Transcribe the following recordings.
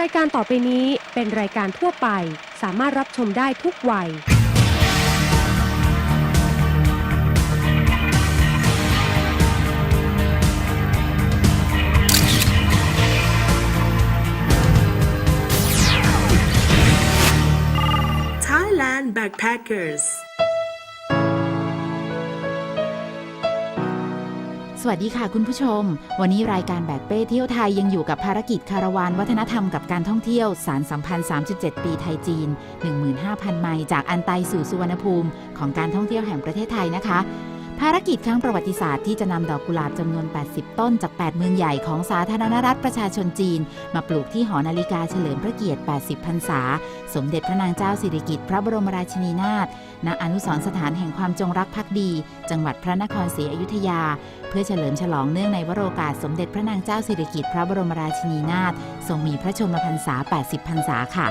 รายการต่อไปนี้เป็นรายการทั่วไป สามารถรับชมได้ทุกวัย Thailand Backpackers สวัสดีค่ะคุณผู้ชม วันนี้รายการแบกเป้เที่ยวไทยยังอยู่กับภารกิจคาราวานวัฒนธรรมกับการท่องเที่ยว สารสัมพันธ์ 37 ปีไทยจีน 15,000 ไมล์จากอันไตสู่สุวรรณภูมิ ของการท่องเที่ยวแห่งประเทศไทยนะคะ ภารกิจครั้งประวัติศาสตร์ที่จะนำดอกกุหลาบจำนวน 80 ต้นจาก 8 เมืองใหญ่ของสาธารณรัฐประชาชนจีน มาปลูกที่หอนาฬิกาเฉลิมพระเกียรติ 80 พรรษา สมเด็จพระนางเจ้าสิริกิติ์พระบรมราชินีนาถ ณ อนุสรณ์สถานแห่งความจงรักภักดี จังหวัดพระนครศรีอยุธยา เพื่อเฉลิมฉลองเนื่องในวโรกาสสมเด็จพระนางเจ้าสิริกิติ์พระบรมราชินีนาถ ทรงมีพระชนมพรรษา 80 พรรษาค่ะ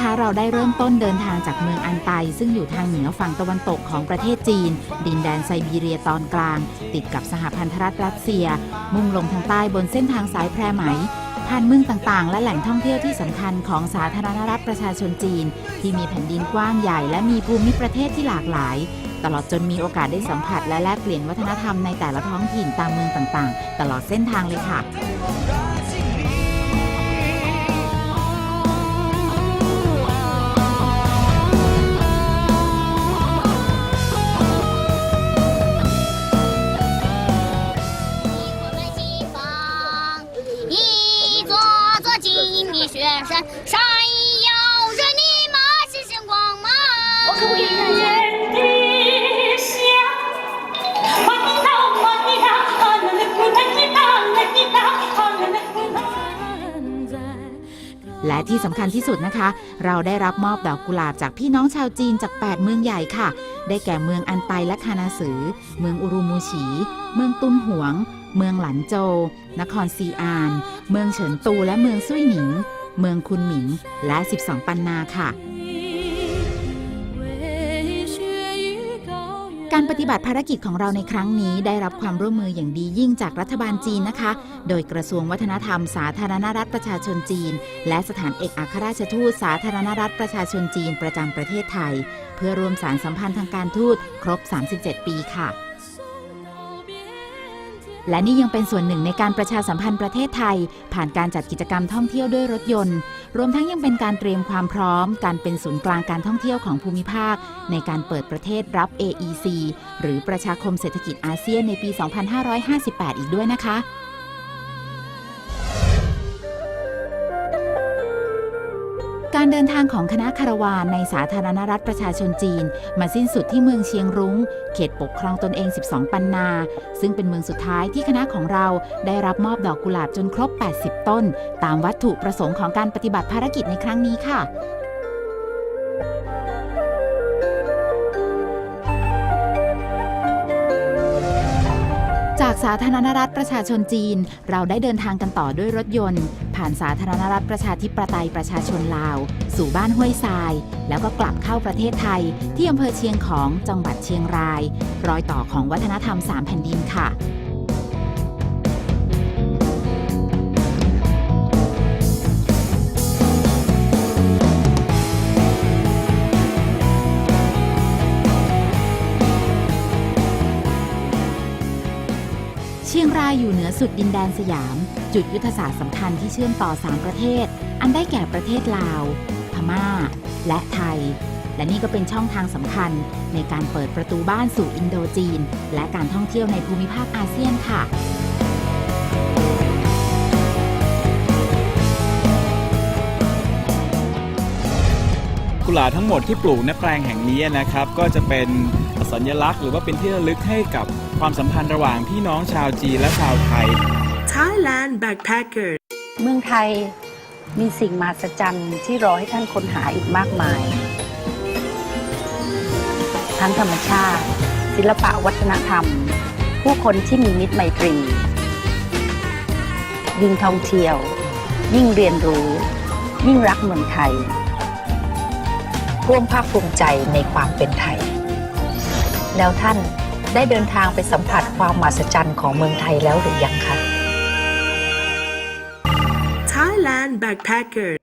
นะคะ เราได้เริ่มต้นเดินทางจากเมืองอันไต ซึ่งอยู่ทางเหนือฝั่งตะวันตกของประเทศจีน ดินแดนไซบีเรียตอนกลาง ติดกับสหพันธรัฐรัสเซีย มุ่งลงทางใต้บนเส้นทางสายแพรไหมผ่านเมืองต่างๆ และแหล่งท่องเที่ยวที่สำคัญของสาธารณรัฐประชาชนจีน ที่มีแผ่นดินกว้างใหญ่และมีภูมิประเทศที่หลากหลาย ตลอดจนมีโอกาสได้สัมผัสและแลกเปลี่ยนวัฒนธรรมในแต่ละท้องถิ่นตามเมืองต่างๆ ตลอดเส้นทางเลยค่ะ ที่สำคัญที่สุดนะคะ เราได้รับมอบดอกกุหลาบจากพี่น้องชาวจีนจาก 8 เมืองใหญ่ค่ะ ได้แก่เมืองอันไตและคานาสือ เมืองอุรุมูฉี เมืองตุนหวง เมืองหลันโจ นครซีอาน เมืองเฉินตูและเมืองซุยหนิง เมืองคุนหมิง และ 12 ปันนาค่ะ การปฏิบัติภารกิจของเราในครั้งนี้ได้รับความร่วมมืออย่างดียิ่งจากรัฐบาลจีนนะคะ โดยกระทรวงวัฒนธรรม สาธารณรัฐประชาชนจีน และสถานเอกอัครราชทูตสาธารณรัฐประชาชนจีนประจำประเทศไทย เพื่อรวมสารสัมพันธ์ทางการทูตครบ 37 ปีค่ะ และนี่ยังเป็นส่วนหนึ่งในการประชาสัมพันธ์ประเทศไทย ผ่านการจัดกิจกรรมท่องเที่ยวด้วยรถยนต์ รวมทั้งยังเป็นการเตรียมความพร้อม การเป็นศูนย์กลางการท่องเที่ยวของภูมิภาค ในการเปิดประเทศรับ AEC หรือประชาคมเศรษฐกิจอาเซียนในปี 2558 อีกด้วยนะคะ การเดินทางของคณะคารวานในสาธารณรัฐประชาชนจีน มาสิ้นสุดที่เมืองเชียงรุง้ง เขตปกครองตนเอง 12 ปันนา ซึ่งเป็นเมืองสุดท้ายที่คณะของเราได้รับมอบดอกกุหลาบจนครบ 80 ต้น ตามวัตถุประสงค์ของการปฏิบัติภารกิจในครั้งนี้ค่ะ จากสาธารณรัฐประชาชนจีน เราได้เดินทางกันต่อด้วยรถยนต์ ผ่านสาธารณรัฐประชาธิปไตยประชาชนลาว สู่บ้านห้วยทราย แล้วก็กลับเข้าประเทศไทย ที่อำเภอเชียงของจังหวัดเชียงราย รอยต่อของวัฒนธรรมสามแผ่นดินค่ะ อยู่เหนือสุดดินแดนสยาม จุดยุทธศาสตร์สำคัญที่เชื่อมต่อ 3 ประเทศ อันได้แก่ประเทศลาว พม่า และไทย และนี่ก็เป็นช่องทางสำคัญ ในการเปิดประตูบ้านสู่อินโดจีน และการท่องเที่ยวในภูมิภาคอาเซียนค่ะกุหลาบทั้งหมดที่ปลูกณแปลงแห่งนี้นะครับ ก็จะเป็นสัญลักษณ์หรือว่าเป็นที่ระลึกให้กับ ความสัมพันธ์ระหว่างพี่น้องชาวจีนและชาวไทย Thailand Backpackers เมืองไทยมีสิ่งมหัศจรรย์ที่รอให้ท่านค้นหาอีกมากมาย ทั้งธรรมชาติ ศิลปะวัฒนธรรม ผู้คนที่มีมิตรไมตรียิ่งท่องเที่ยว ยิ่งเรียนรู้ ยิ่งรักเมืองไทย ร่วมภาคภูมิใจในความเป็นไทย แล้วท่าน ได้เดินทางไปสัมผัสความมหัศจรรย์ของเมืองไทยแล้วหรือยังคะ Thailand Backpackers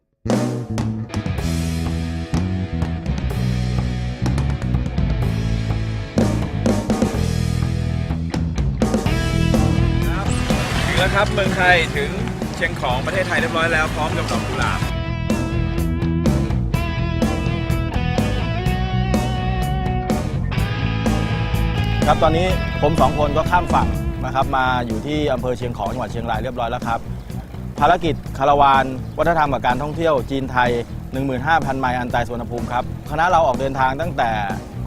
ถึงแล้วครับเมืองไทยถึงเชียงของประเทศไทยเรียบร้อยแล้วพร้อมกับดอกกุหลาบ ครับตอนนี้ผมสองคนก็ข้ามฝั่งนะครับมาอยู่ที่อำเภอเชียงของจังหวัดเชียงรายเรียบร้อยแล้วครับ ภารกิจคาราวาน วัฒนธรรมกับการท่องเที่ยวจีนไทย 15,000 ไมล์อันไตสวนภูมิครับคณะเราออกเดินทางตั้งแต่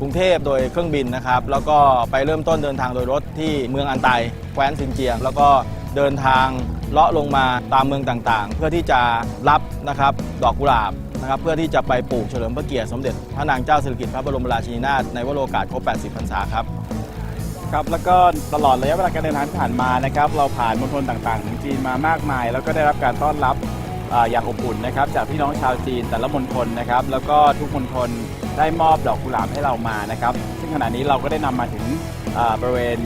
กรุงเทพโดยเครื่องบินนะครับแล้วก็ไปเริ่มต้นเดินทางโดยรถที่เมืองอันไตแคว้นซินเจียง แล้วก็เดินทางเลาะลงมาตามเมืองต่างๆ เพื่อที่จะรับนะครับดอกกุหลาบนะครับเพื่อที่จะไปปลูกเฉลิมพระเกียรติสมเด็จพระนางเจ้าสิริกิติ์พระบรมราชินีนาถในวโรกาสครบ 80 พรรษาครับ ครับแล้วก็ตลอดระยะเวลาการเดินทางที่ผ่านมานะครับเราผ่านมณฑลต่างๆของจีนมามากมาย แล้วก็ได้รับการต้อนรับเอ่ออย่างอบอุ่นนะครับจากพี่น้องชาวจีนแต่ละมณฑลนะครับแล้วก็ทุกมณฑลได้มอบดอกกุหลาบให้เรามานะครับซึ่งขณะนี้เราก็ได้นำมาถึงเอ่อบริเวณ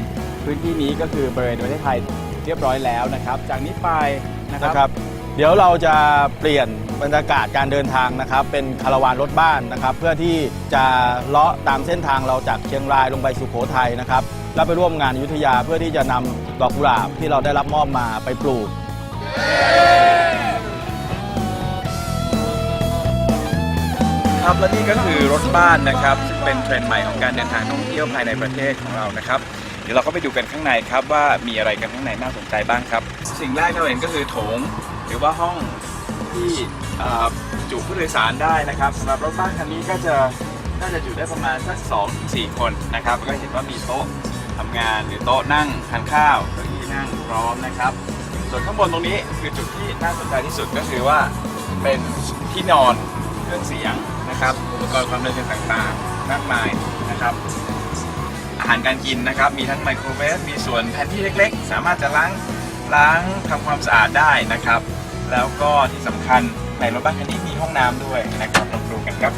พื้นที่นี้ก็คือบริเวณประเทศไทยเรียบร้อยแล้วนะครับ จากนี้ไปนะคนะครัรับบ เดี๋ยวเราจะเปลี่ยนบรรยากาศการเดินทางนะครับ เป็นคาราวานรถบ้านนะครับ เพื่อที่จะเลาะตามเส้นทางเราจากเชียงรายลงไปสุโขทัยนะครับแล้วไปร่วมงานอยุธยาเพื่อที่จะนำดอกกุหลาบที่เราได้รับมอบมาไปปลูก ครับและนี่ก็คือรถบ้านนะครับซึ่งเป็นเทรนด์ใหม่ของการเดินทางท่องเที่ยวภายในประเทศของเรานะครับ เดี๋ยวเราก็ไปดูกันข้างในครับว่ามีอะไรกันข้างในน่าสนใจบ้างครับ สิ่งแรกที่เราเห็นก็คือโถง หรือว่าห้องที่จุผู้โดยสารได้นะครับสำหรับรถบ้านคันนี้ก็จะน่าจะจุได้ประมาณสัก2อถึงสคนนะครับ ก็เห็นว่ามีโต๊ะทำงานหรือโต๊ะนั่งทานข้าวเก้าอี้นั่งพร้อมนะครับ ส่วนข้างบนตรงนี้คือจุดที่น่าสนใจที่สุดก็คือว่าเป็นที่นอนเครื่องเสียงนะครับ อุปกรณ์ความเทิงต่างๆ มากมายนะครับ อาหารการกินนะครับ มีทั้งไมโครเวฟมีส่วนแผนที่เล็ก ๆ สามารถจะล้าง ล้างทำความสะอาดได้นะครับ แล้วก็ที่สำคัญในรถบัสคันนี้มีห้องน้ำด้วยนะครับลองดูกันครับ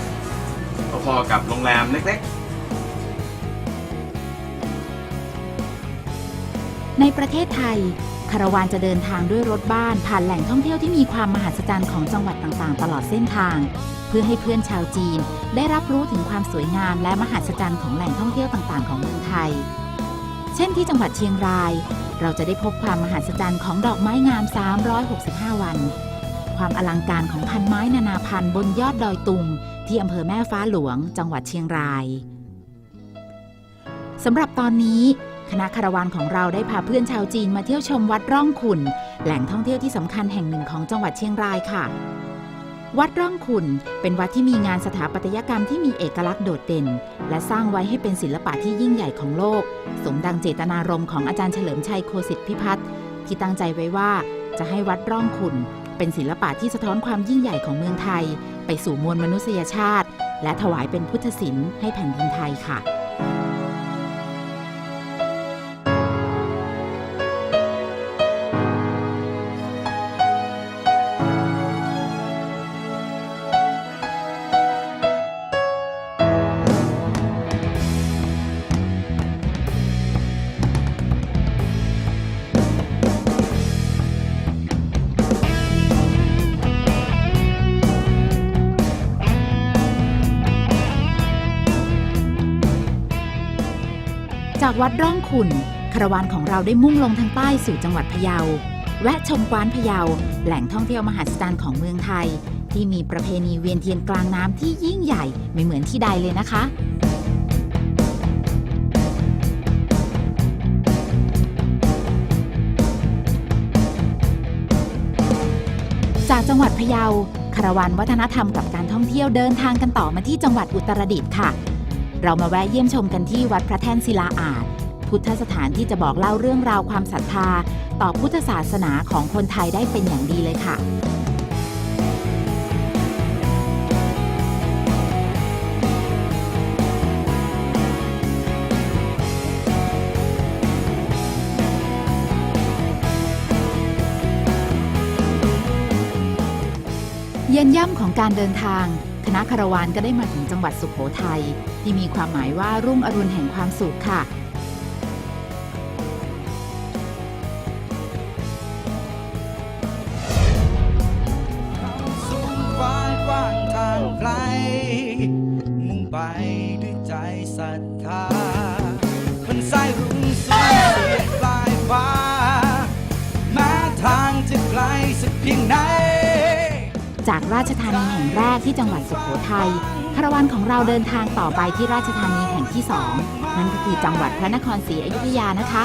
พอๆกับโรงแรมเล็กๆ ในประเทศไทยคาราวานจะเดินทางด้วยรถบ้านผ่านแหล่งท่องเที่ยวที่มีความมหัศจรรย์ของจังหวัดต่างๆ ตลอดเส้นทาง เพื่อให้เพื่อนชาวจีน ได้รับรู้ถึงความสวยงามและมหัศจรรย์ของแหล่งท่องเที่ยวต่างๆ ของเมืองไทย เช่นที่จังหวัดเชียงราย เราจะได้พบความมหัศจรรย์ของดอกไม้งาม 365 วัน ความอลังการของพันไม้นานาพันธุ์บนยอดดอยตุง ที่อำเภอแม่ฟ้าหลวง จังหวัดเชียงรายสำหรับตอนนี้ คณะคารวานของเราได้พาเพื่อนชาวจีนมาเที่ยวชมวัดร่องขุนแหล่งท่องเที่ยวที่สำคัญแห่งหนึ่งของจังหวัดเชียงรายค่ะ วัดร่องขุนเป็นวัดที่มีงานสถาปัตยกรรมที่มีเอกลักษณ์โดดเด่น และสร้างไว้ให้เป็นศิลปะที่ยิ่งใหญ่ของโลก สมดังเจตนารมณ์ของอาจารย์เฉลิมชัยโคสิทธิพิพัฒน์ที่ตั้งใจไว้ว่าจะให้วัดร่องขุนเป็นศิลปะที่สะท้อนความยิ่งใหญ่ของเมืองไทย ไปสู่มวลมนุษยชาติ และถวายเป็นพุทธศิลป์ให้แผ่นดินไทยค่ะ วัดร่องขุนคาราวานของเราได้มุ่งลงทางใต้สู่จังหวัดพะเยา แวะชมกวานพะเยา แหล่งท่องเที่ยวมหัศจรรย์ของเมืองไทย ที่มีประเพณีเวียนเทียนกลางน้ำที่ยิ่งใหญ่ไม่เหมือนที่ใดเลยนะคะจากจังหวัดพะเยาคาราวานวัฒนธรรมกับการท่องเที่ยวเดินทางกันต่อมาที่จังหวัดอุตรดิตถ์ค่ะ เรามาแวะเยี่ยมชมกันที่วัดพระแท่นศิลาอาจ พุทธสถานที่จะบอกเล่าเรื่องราวความศรัทธา ต่อพุทธศาสนาของคนไทยได้เป็นอย่างดีเลยค่ะเย็นย่ำของการเดินทาง คณะคาราวานก็ได้มาถึงจังหวัดสุขโขทัยที่มีความหมายว่ารุ่งอรุณแห่งความสุขค่ะ สูงฟ้ากว้างทางไกล มุ่งไปด้วยใจศรัทธามันสายรุ่งสูงสุดปลายฟ้าแม้ทางจะไกลสักเพียงไหน จากราชธานีแห่งแรกที่จังหวัดสุโขทัยคาราวานของเราเดินทางต่อไปที่ราชธานีแห่งที่สองนั่นก็คือจังหวัดพระนครศรีอยุธยานะคะ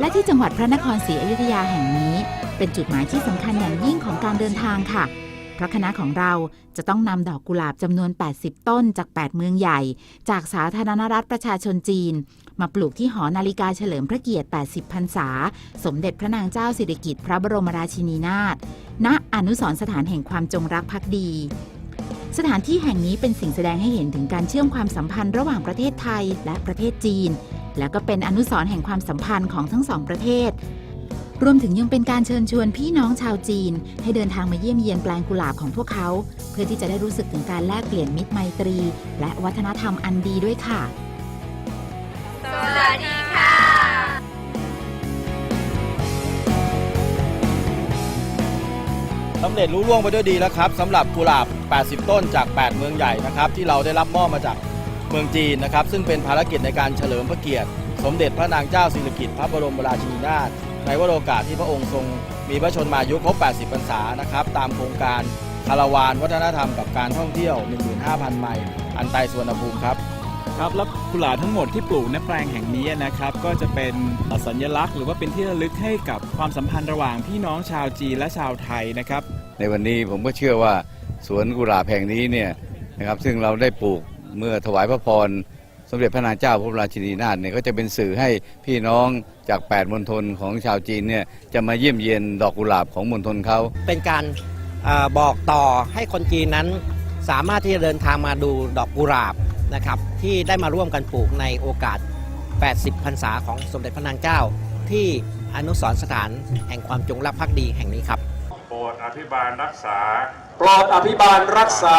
และที่จังหวัดพระนครศรีอยุธยาแห่งนี้ เป็นจุดหมายที่สำคัญอย่างยิ่งของการเดินทางค่ะ เพราะคณะของเราจะต้องนำดอกกุหลาบจำนวน 80 ต้นจาก 8 เมืองใหญ่ จากสาธารณรัฐประชาชนจีน มาปลูกที่หอนาฬิกาเฉลิมพระเกียรติ 80 พรรษา สมเด็จพระนางเจ้าสิริกิติ์พระบรมราชินีนาถ ณ อนุสรสถานแห่งความจงรักภักดีสถานที่แห่งนี้เป็นสิ่งแสดงให้เห็นถึงการเชื่อมความสัมพันธ์ระหว่างประเทศไทยและประเทศจีน และก็เป็นอนุสรณ์แห่งความสัมพันธ์ของทั้งสองประเทศ รวมถึงยังเป็นการเชิญชวนพี่น้องชาวจีน ให้เดินทางมาเยี่ยมเยียนแปลงกุหลาบของพวกเขา เพื่อที่จะได้รู้สึกถึงการแลกเปลี่ยนมิตรไมตรี และวัฒนธรรมอันดีด้วยค่ะ สวัสดีค่ะ สำเร็จรู้ล่วงไปด้วยดีแล้วครับสำหรับกุหลาบ 80 ต้นจาก 8 เมืองใหญ่นะครับที่เราได้รับมอบมาจากเมืองจีนนะครับซึ่งเป็นภารกิจในการเฉลิมพระเกียรติ สมเด็จพระนางเจ้าสิริกิติ์พระบรมราชินีนาถ ในวโรกาสที่พระองค์ทรงมีพระชนมายุครบ 80 พรรษานะครับ ตามโครงการคาราวานวัฒนธรรมกับการท่องเที่ยว 15,000 ไมล์อันไตสวนภูมิครับ ครับ แล้วกุหลาบทั้งหมดที่ปลูกในแปลงแห่งนี้นะครับ ก็จะเป็นสัญลักษณ์หรือว่าเป็นที่ระลึกให้กับความสัมพันธ์ระหว่างพี่น้องชาวจีนและชาวไทยนะครับ ในวันนี้ผมก็เชื่อว่าสวนกุหลาบแห่งนี้เนี่ยนะครับซึ่งเราได้ปลูกเมื่อถวายพระพร สมเด็จพระนางเจ้าพระบรมราชินีนาถเนี่ยก็จะเป็นสื่อให้พี่น้องจาก 8 มณฑลของชาวจีนเนี่ยจะมาเยี่ยมเยียนดอกกุหลาบของมณฑลเขา เป็นการเออบอกต่อให้คนจีนนั้นสามารถที่จะเดินทางมาดูดอกกุหลาบนะครับที่ได้มาร่วมกันปลูกในโอกาส 80 พรรษาของสมเด็จพระนางเจ้า ที่อนุสรณ์สถานแห่งความจงรักภักดีแห่งนี้ครับ โปรดอภิบาลรักษา โปรดอภิบาลรักษา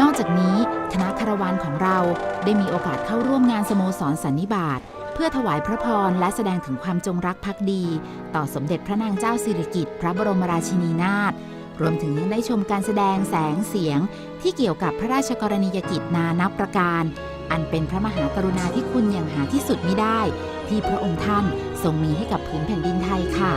นอกจากนี้คณะคารวานของเราได้มีโอกาสเข้าร่วมงานสโมสรสันนิบาตเพื่อถวายพระพรและแสดงถึงความจงรักภักดี ต่อสมเด็จพระนางเจ้าสิริกิติ์พระบรมราชินีนาถรวมถึงยังได้ชมการแสดงแสงเสียง ที่เกี่ยวกับพระราชกรณียกิจนานับประการ อันเป็นพระมหากรุณาธิคุณอย่างหาที่สุดมิได้ ที่พระองค์ท่านทรงมีให้กับพื้นแผ่นดินไทยค่ะ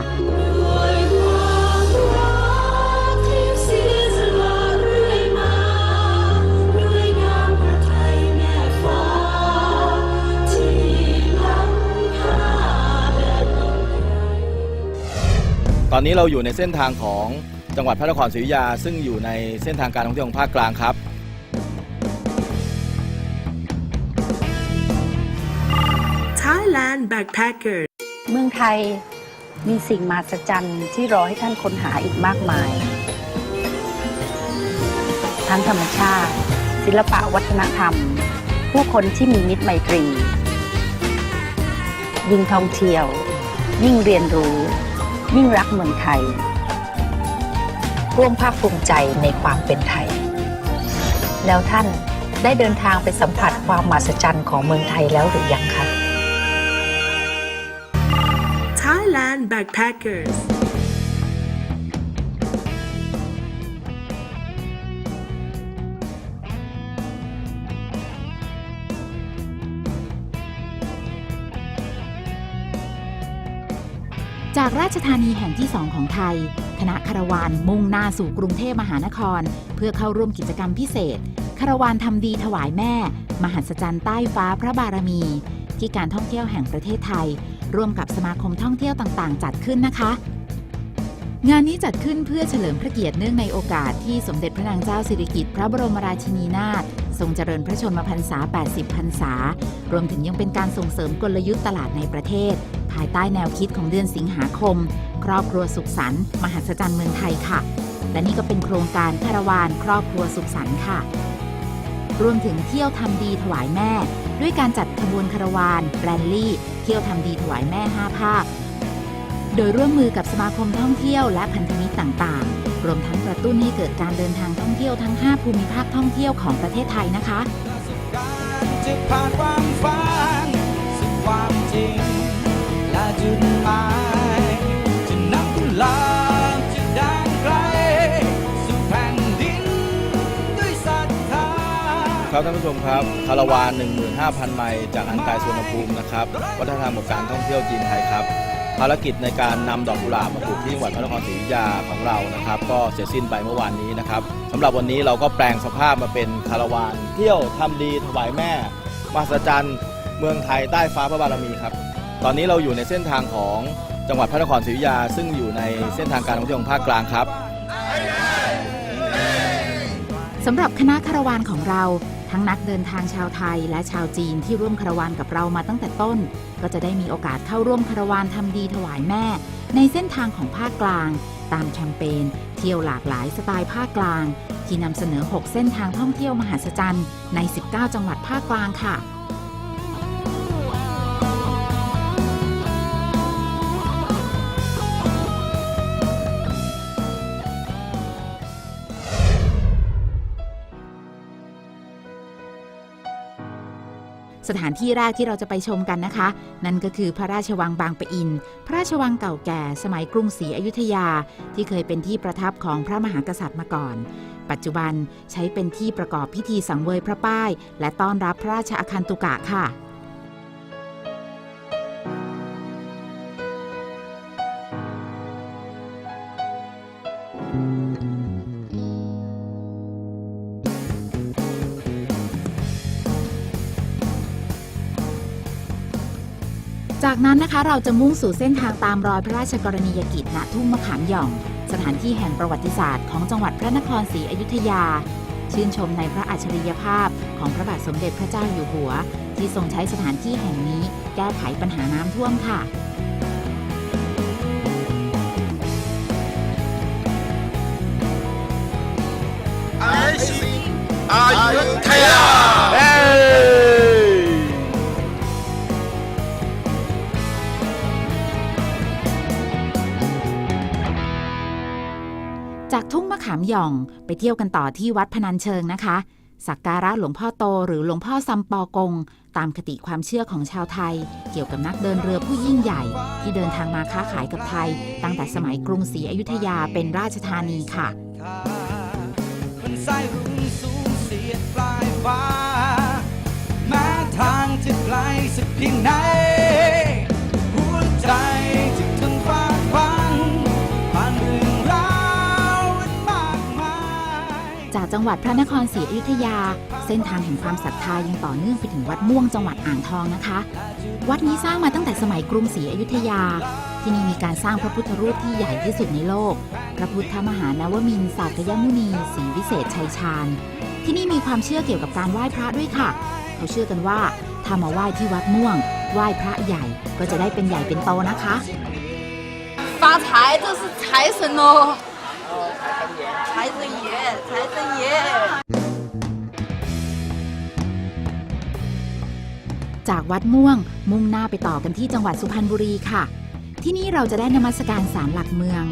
ตอนนี้เราอยู่ในเส้นทางของจังหวัดพระนครศรีอยุธยา ซึ่งอยู่ในเส้นทางการท่องเที่ยวของภาคกลางครับ Thailand Backpacker เมืองไทยมีสิ่งมหัศจรรย์ที่รอให้ท่านค้นหาอีกมากมาย ทั้งธรรมชาติ ศิลปะวัฒนธรรม ผู้คนที่มีมิตรไมตรี ยิ่งท่องเที่ยว ยิ่งเรียนรู้ ยิ่งรักเมืองไทย ร่วมภาคภูมิใจในความเป็นไทย แล้วท่านได้เดินทางไปสัมผัสความมหัศจรรย์ของเมืองไทยแล้วหรือยังคะ Thailand Backpackers จากราชธานีแห่งที่สองของไทย คณะคารวานมุ่งหน้าสู่กรุงเทพมหานคร เพื่อเข้าร่วมกิจกรรมพิเศษ คารวานทำดีถวายแม่ มหัศจรรย์ใต้ฟ้าพระบารมี ที่การท่องเที่ยวแห่งประเทศไทย ร่วมกับสมาคมท่องเที่ยวต่างๆ จัดขึ้นนะคะ งานนี้จัดขึ้นเพื่อเฉลิมพระเกียรติเนื่องในโอกาสที่สมเด็จพระนางเจ้าสิริกิติ์พระบรมราชินีนาถทรงเจริญพระชนมพรรษา 80 พรรษา รวมถึงยังเป็นการส่งเสริมกลยุทธ์ตลาดในประเทศ ภายใต้แนวคิดของเดือนสิงหาคม ครอบครัวสุขสันต์มหัศจรรย์เมืองไทยค่ะ และนี่ก็เป็นโครงการคาราวานครอบครัวสุขสันต์ค่ะ รวมถึงเที่ยวทำดีถวายแม่ ด้วยการจัดขบวนคาราวานแรลลี่ เที่ยวทำดีถวายแม่ 5 ภาค โดยร่วมมือกับสมาคมท่องเที่ยวและพันธมิตรต่างๆ รวมทั้งกระตุ้นให้เกิดการเดินทางท่องเที่ยวทั้ง 5 ภูมิภาคท่องเที่ยวของประเทศไทยนะคะจะผ่านความฝันสู่ความจริงและจุดหมายจะนำกุหลาบจะดังไกลสู่แผ่นดินด้วยศรัทธาครับท่านผู้ชมครับคาราวาน 15,000 ไมล์จากอันไตสุวรรณภูมินะครับ วัฒนธรรมกับการท่องเที่ยวจีนไทยครับ ภารกิจในการนำดอกกุหลาบมาปลูกที่จังหวัดพระนครศรีอยุธยาของเรานะครับ ก็เสร็จสิ้นไปเมื่อวานนี้นะครับสำหรับวันนี้เราก็แปลงสภาพมาเป็นคาราวาน เที่ยวทำดีถวายแม่มหัศจรรย์เมืองไทยใต้ฟ้าพระบารมีครับ ตอนนี้เราอยู่ในเส้นทางของจังหวัดพระนครศรีอยุธยา ซึ่งอยู่ในเส้นทางการท่องเที่ยวของภาคกลางครับสำหรับคณะคาราวานของเรา ทั้งนักเดินทางชาวไทยและชาวจีนที่ร่วมคารวานกับเรามาตั้งแต่ต้น ก็จะได้มีโอกาสเข้าร่วมคารวานทำดีถวายแม่ ในเส้นทางของภาคกลาง ตามแคมเปญเที่ยวหลากหลายสไตล์ภาคกลาง ที่นำเสนอ 6 เส้นทางท่องเที่ยวมหัศจรรย์ใน 19 จังหวัดภาคกลางค่ะ สถานที่แรกที่เราจะไปชมกันนะคะ นั่นก็คือพระราชวังบางปะอิน พระราชวังเก่าแก่สมัยกรุงศรีอยุธยา ที่เคยเป็นที่ประทับของพระมหากษัตริย์มาก่อน ปัจจุบันใช้เป็นที่ประกอบพิธีสังเวยพระป้าย และต้อนรับพระราชอาคันตุกะค่ะ จากนั้นนะคะเราจะมุ่งสู่เส้นทางตามรอยพระราชกรณียกิจณทุ่งมะขามหย่อง สถานที่แห่งประวัติศาสตร์ของจังหวัดพระนครศรีอยุธยา ชื่นชมในพระอัจฉริยภาพของพระบาทสมเด็จพระเจ้าอยู่หัว ที่ทรงใช้สถานที่แห่งนี้แก้ไขปัญหาน้ำท่วมค่ะ จากทุ่งมะขามหย่องไปเที่ยวกันต่อที่วัดพนัญเชิงนะคะ สักการะหลวงพ่อโตหรือหลวงพ่อซัมปอกง ตามคติความเชื่อของชาวไทย เกี่ยวกับนักเดินเรือผู้ยิ่งใหญ่ ที่เดินทางมาค้าขายกับไทย ตั้งแต่สมัยกรุงศรีอยุธยาเป็นราชธานีค่ะทางจะไกลสักเพียงไหนหัวใจจะ จากจังหวัดพระนครศรีอยุธยา เส้นทางแห่งความศรัทธายังต่อเนื่องไปถึงวัดม่วงจังหวัดอ่างทองนะคะ วัดนี้สร้างมาตั้งแต่สมัยกรุงศรีอยุธยา ที่นี่มีการสร้างพระพุทธรูปที่ใหญ่ที่สุดในโลก พระพุทธมหานวมินทร์สากยมุนีศรีวิเศษชัยชาญ ที่นี่มีความเชื่อเกี่ยวกับการไหว้พระด้วยค่ะ เขาเชื่อกันว่าถ้ามาไหว้ที่วัดม่วง ไหว้พระใหญ่ก็จะได้เป็นใหญ่เป็นโตนะคะ 发财，这是财神哦。 财神爷，财神爷。 จากวัดม่วง มุ่งหน้าไปต่อกันที่จังหวัดสุพรรณบุรีค่ะ ที่นี่เราจะได้นมัสการศาลหลักเมือง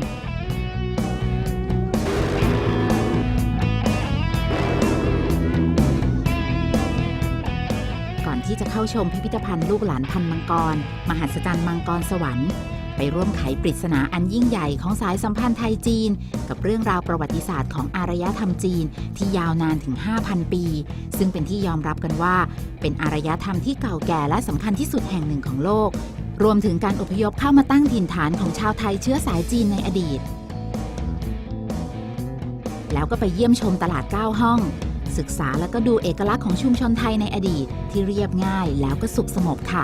ก่อนที่จะเข้าชมพิพิธภัณฑ์ลูกหลานพันมังกร มหัศจรรย์มังกรสวรรค์ ไปร่วมไขปริศนาอันยิ่งใหญ่ของสายสัมพันธ์ไทยจีน กับเรื่องราวประวัติศาสตร์ของอารยธรรมจีนที่ยาวนานถึง 5,000 ปี ซึ่งเป็นที่ยอมรับกันว่า เป็นอารยธรรมที่เก่าแก่และสำคัญที่สุดแห่งหนึ่งของโลก รวมถึงการอพยพเข้ามาตั้งถิ่นฐานของชาวไทยเชื้อสายจีนในอดีต แล้วก็ไปเยี่ยมชมตลาด 9 ห้อง ศึกษาแล้วก็ดูเอกลักษณ์ของชุมชนไทยในอดีต ที่เรียบง่ายแล้วก็สุขสงบค่ะ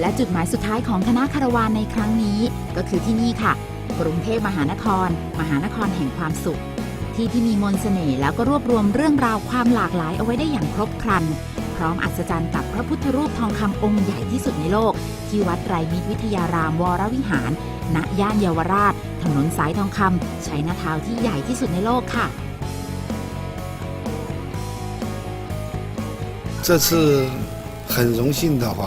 และจุดหมายสุดท้ายของคณะคาราวานในครั้งนี้ก็คือที่นี่ค่ะ กรุงเทพมหานคร มหานครแห่งความสุข ที่ที่มีมนต์เสน่ห์แล้วก็รวบรวมเรื่องราวความหลากหลายเอาไว้ได้อย่างครบครัน พร้อมอัศจรรย์กับพระพุทธรูปทองคำองค์ใหญ่ที่สุดในโลก ที่วัดไตรมิตรวิทยารามวรวิหาร ณ ย่านเยาวราช ถนนสายทองคำชัยนาทาวน์ที่ใหญ่ที่สุดในโลกค่ะ 这次很荣幸的话，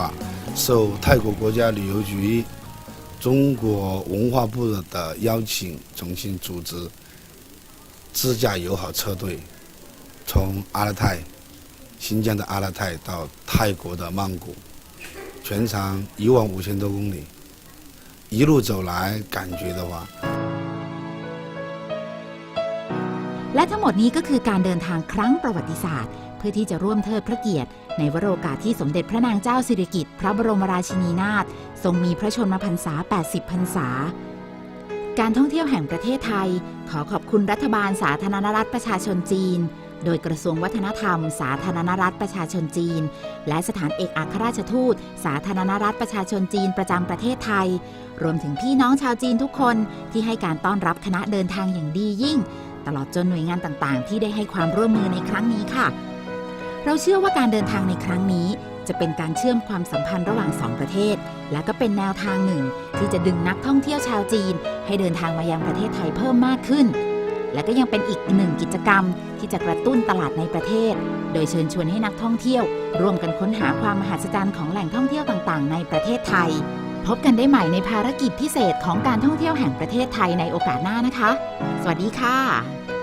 受泰国国家旅游局、中国文化部的邀请，重新组织自驾友好车队，从阿勒泰、新疆的阿勒泰到泰国的曼谷，全长一万五千多公里。一路走来，感觉的话， และทั้งหมดนี้ก็คือการเดินทางครั้งประวัติศาสตร์ เพื่อที่จะร่วมเทิดพระเกียรติ ในวโรกาสที่สมเด็จพระนางเจ้าสิริกิติ์พระบรมราชินีนาถทรงมีพระชนมพรรษา 80 พรรษา การท่องเที่ยวแห่งประเทศไทย ขอขอบคุณรัฐบาลสาธารณรัฐประชาชนจีน โดยกระทรวงวัฒนธรรม สาธารณรัฐประชาชนจีน และสถานเอกอัครราชทูต สาธารณรัฐประชาชนจีนประจำประเทศไทย รวมถึงพี่น้องชาวจีนทุกคนที่ให้การต้อนรับคณะเดินทางอย่างดียิ่ง ตลอดจนหน่วยงานต่างๆ ที่ได้ให้ความร่วมมือในครั้งนี้ค่ะ เราเชื่อว่าการเดินทางในครั้งนี้ จะเป็นการเชื่อมความสัมพันธ์ระหว่างสองประเทศ และก็เป็นแนวทางหนึ่ง ที่จะดึงนักท่องเที่ยวชาวจีน ให้เดินทางมายังประเทศไทยเพิ่มมากขึ้น และก็ยังเป็นอีกหนึ่งกิจกรรม ที่จะกระตุ้นตลาดในประเทศ โดยเชิญชวนให้นักท่องเที่ยว ร่วมกันค้นหาความมหัศจรรย์ของแหล่งท่องเที่ยวต่างๆ ในประเทศไทย พบกันได้ใหม่ในภารกิจพิเศษของการท่องเที่ยวแห่งประเทศไทยในโอกาสหน้านะคะ สวัสดีค่ะ